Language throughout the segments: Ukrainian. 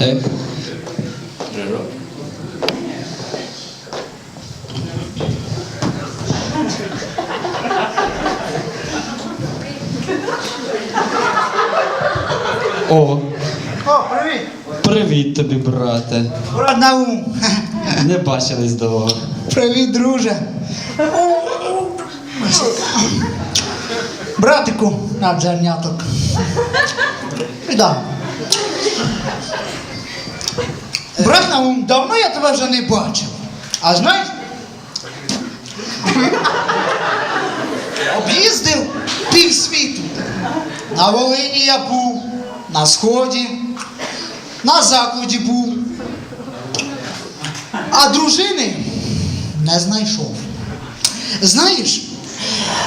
Ех. О, О, привіт! привіт тобі, брате. Брат Наум. Не бачились довго. Привіт, друже. Братику, на зерняток. Віддай. Брат Наум, давно я тебе вже не бачив. А знаєш? Об'їздив півсвіту. На Волині я був, на Сході, на Закладі був. А дружини не знайшов. Знаєш,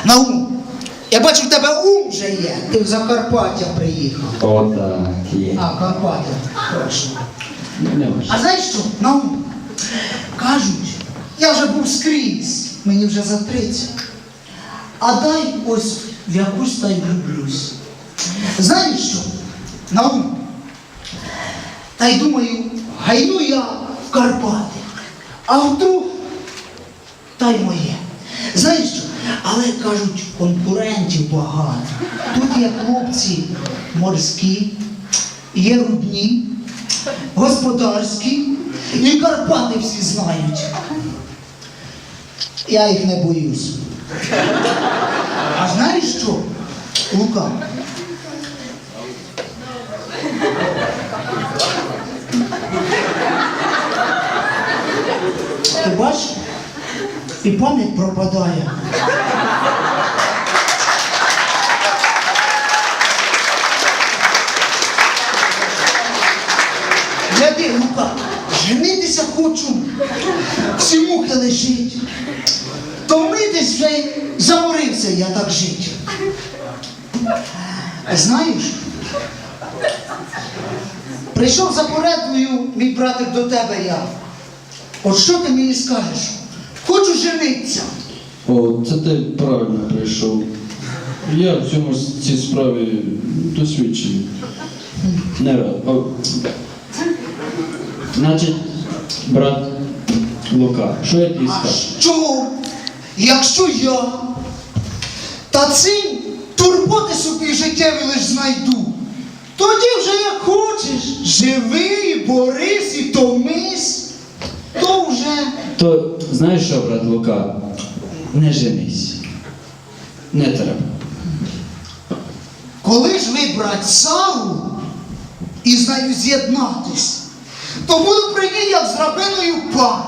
Наум, я бачу, в тебе ум вже є. Ти в Закарпаття приїхав. О, так, є. А, Карпаття, точно. Не можу. А знаєш що, Наум, кажуть, я вже був скрізь, мені вже за 30. А дай ось в якусь та й влюблюсь. Знаєш що, Наум, та й думаю, гайну я в Карпати, а вдруг та й моє. Знаєш що? Але кажуть, конкурентів багато. Тут є хлопці морські, є рудні, господарські, і Карпати всі знають. Я їх не боюсь. А знаєш що, Лука? Ти бачиш? І пам'ять пропадає. Гляди, Лука, женитися хочу, всі лежить. Томитись вже й заморився я так жити. Знаєш, прийшов за порадою мій братик до тебе я. От що ти мені скажеш? Хочу женитися. О, це ти правильно прийшов. Я в цьому цій справі досвідчений. Не рад. Значить, брат Лука, що я тобі А скажу? що, якщо я та цим турботи собі життєві лиш знайду, тоді вже як хочеш, живи, і борись і томись, то вже. То знаєш що, брат Лука? Не женись. Не треба. Коли ж вибрать Сару і з нею з'єднатись, то буду при ній як з рабиною пан.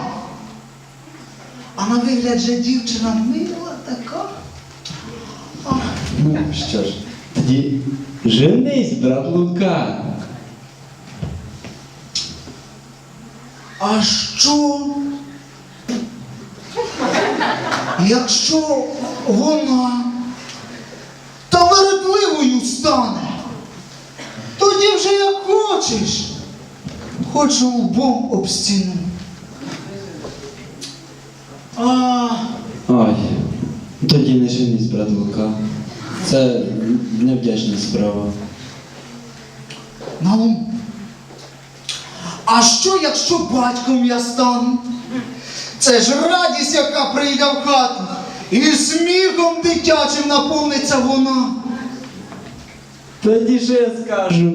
А на вигляд же дівчина мила така. Ну, що ж, тоді женись, брат Лука. А що? Якщо вона та вередливою стане, тоді вже як хочеш, хочу лбом об стіну. А, Ой, тоді не женись, брат Лука. Це невдячна справа. Наум. А що, якщо батьком я стану? Це ж радість, яка прийде в хату, і сміхом дитячим наповниться вона. Тоді що я скажу?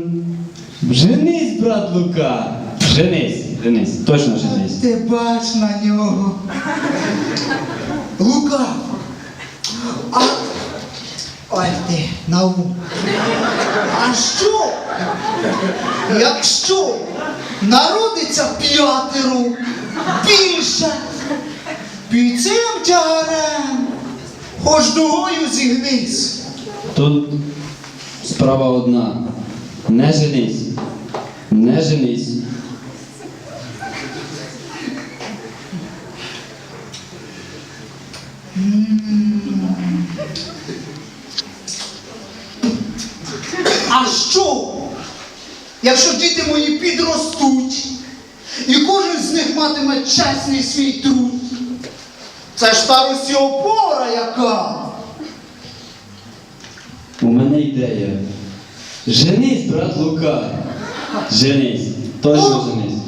Женись, брат Лука! Женись, женись, точно женись. Ти бач на нього. Лука. А. Ой ти, наум. А що? Якщо народиться п'ятеро більше, під цим тягарем, хоч дугою зігнись. Тут справа одна. Не женись. Не женись. А що? Якщо діти мої підростуть, і кожен з них матиме чесний свій труд, це ж старості опора яка. У мене ідея. Женись, брат Лука. Женись. Точно О! женись.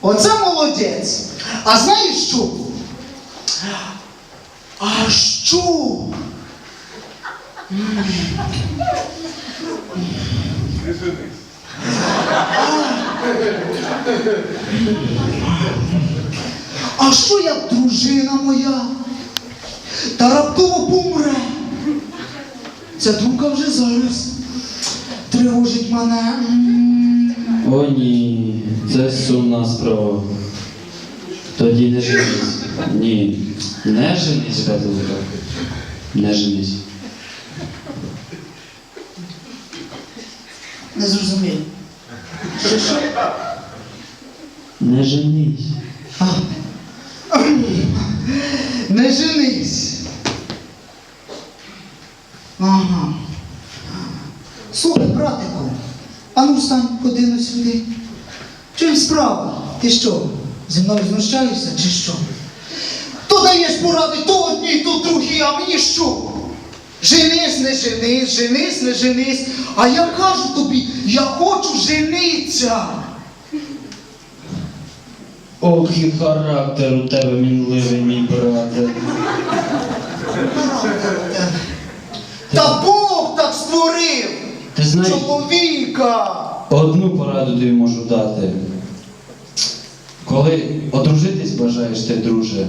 Оце молодець. А знаєш що? А що? А що як дружина моя? Та раптово помре. Ця думка вже зараз тривожить мене. О ні, це сумна справа. Тоді не женись. Ні. Не женись, брат Не женись. Не зрозумів. Що що? Не женись. А. Не женись. Ага. Слухай, братику, а ну встань, ходи сюди. Чим справа? Ти що, зі мною знущаєшся чи що? То даєш поради то одні, то другі, а мені що? Женись, не женись, женись, не женись. А я кажу тобі, я хочу жениться. Ох, і характер у тебе мінливий, мій брате. Та Бог так створив Ти знаєш, чоловіка. одну пораду тобі можу дати. Коли одружитись бажаєш ти, друже,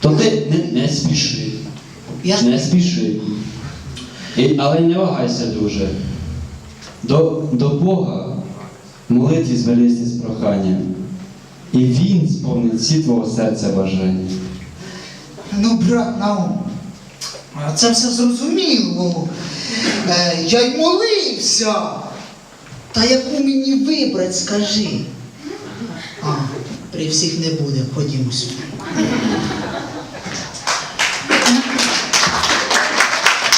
то ти не, не спіши. Я Не спіши. І, але не вагайся дуже. До, до Бога в молитві звернися з проханням. І Він сповнить всі твого серця бажання. Ну, брат Наум, це все зрозуміло. Е, я й молився. Та яку мені вибрать, скажи. А, при всіх не буде, ходімо сюди.